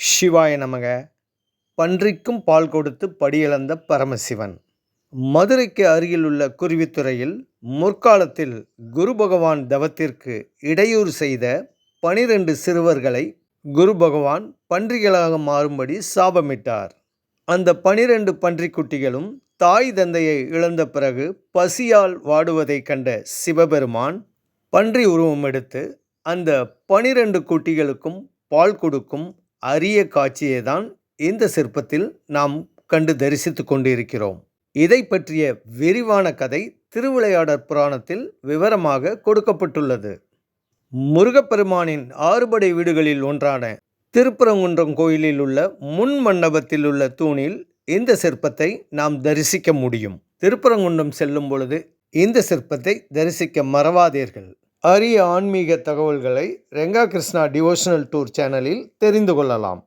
சிவாய நமக. பன்றிக்கும் பால் கொடுத்து படியிழந்த பரமசிவன். மதுரைக்கு அருகிலுள்ள குருவித்துறையில் முற்காலத்தில் குரு பகவான் தவத்திற்கு இடையூறு செய்த பனிரெண்டு சிறுவர்களை குரு பகவான் பன்றிகளாக மாறும்படி சாபமிட்டார். அந்த பனிரெண்டு பன்றிக்குட்டிகளும் தாய் தந்தையை இழந்த பிறகு பசியால் வாடுவதைக் கண்ட சிவபெருமான் பன்றி உருவம் எடுத்து அந்த பனிரெண்டு குட்டிகளுக்கும் பால் கொடுக்கும் அரிய காட்சியை தான் இந்த சிற்பத்தில் நாம் கண்டு தரிசித்து கொண்டிருக்கிறோம். இதை பற்றிய விரிவான கதை திருவிளையாடற் புராணத்தில் விவரமாக கொடுக்கப்பட்டுள்ளது. முருகப்பெருமானின் ஆறுபடை வீடுகளில் ஒன்றான திருப்பரங்குன்றம் கோயிலில் உள்ள முன் மண்டபத்தில் உள்ள தூணில் இந்த சிற்பத்தை நாம் தரிசிக்க முடியும். திருப்பரங்குன்றம் செல்லும் பொழுது இந்த சிற்பத்தை தரிசிக்க மறவாதீர்கள். அரிய ஆன்மீக தகவல்களை ரெங்கா கிருஷ்ணா டிவோஷனல் டூர் சேனலில் தெரிந்து கொள்ளலாம்.